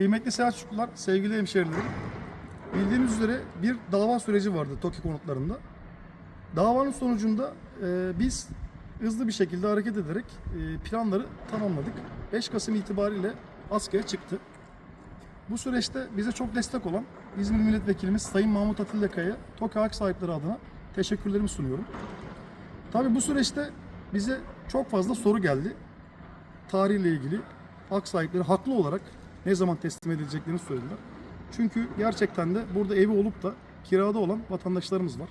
Kıymetli Selçuklular, sevgili hemşehrilerim. Bildiğiniz üzere bir dava süreci vardı TOKİ konutlarında. Davanın sonucunda e, biz hızlı bir şekilde hareket ederek e, planları tamamladık. 5 Kasım itibariyle askıya çıktı. Bu süreçte bize çok destek olan İzmir Milletvekilimiz Sayın Mahmut Atilla Kaya, TOKİ hak sahipleri adına teşekkürlerimi sunuyorum. Tabii bu süreçte bize çok fazla soru geldi. Tarihle ilgili hak sahipleri haklı olarak ne zaman teslim edileceklerini söylediler. Çünkü gerçekten de burada evi olup da kirada olan vatandaşlarımız var.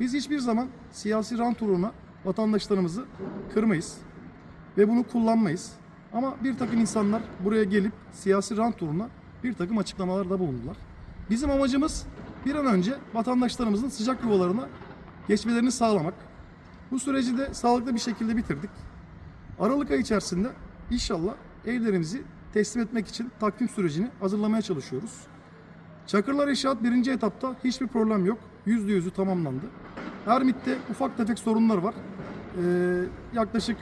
Biz hiçbir zaman siyasi rant uğruna vatandaşlarımızı kırmayız ve bunu kullanmayız. Ama bir takım insanlar buraya gelip siyasi rant uğruna bir takım açıklamalarda bulundular. Bizim amacımız bir an önce vatandaşlarımızın sıcak yuvalarına geçmelerini sağlamak. Bu süreci de sağlıklı bir şekilde bitirdik. Aralık ayı içerisinde inşallah evlerimizi teslim etmek için takvim sürecini hazırlamaya çalışıyoruz. Çakırlar İnşaat birinci etapta hiçbir problem yok. Yüzde yüzü tamamlandı. Ermit'te ufak tefek sorunlar var. Ee, yaklaşık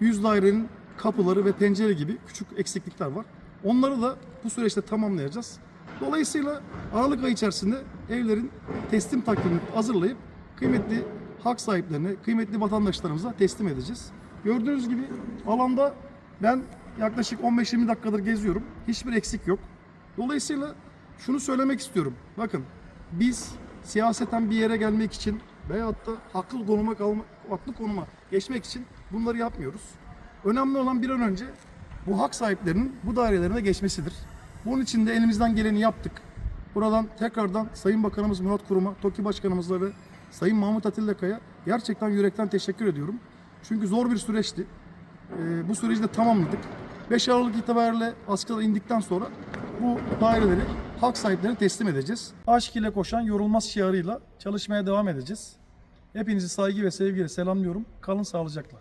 100 dairenin kapıları ve pencere gibi küçük eksiklikler var. Onları da bu süreçte tamamlayacağız. Dolayısıyla Aralık ayı içerisinde evlerin teslim takvimini hazırlayıp kıymetli hak sahiplerine, kıymetli vatandaşlarımıza teslim edeceğiz. Gördüğünüz gibi alanda ben yaklaşık 15-20 dakikadır geziyorum. Hiçbir eksik yok. Dolayısıyla şunu söylemek istiyorum. Bakın biz siyaseten bir yere gelmek için veyahut da haklı konuma haklı konuma geçmek için bunları yapmıyoruz. Önemli olan bir an önce bu hak sahiplerinin bu dairelerine geçmesidir. Bunun için de elimizden geleni yaptık. Buradan tekrardan Sayın Bakanımız Murat Kurum'a, TOKİ Başkanımızla ve Sayın Mahmut Atilla Kaya gerçekten yürekten teşekkür ediyorum. Çünkü zor bir süreçti. Ee, bu süreci de tamamladık. 5 Aralık itibariyle askıda indikten sonra bu daireleri halk sahiplerine teslim edeceğiz. Aşk ile koşan yorulmaz şiarıyla çalışmaya devam edeceğiz. Hepinizi saygı ve sevgiyle selamlıyorum. Kalın sağlıcakla.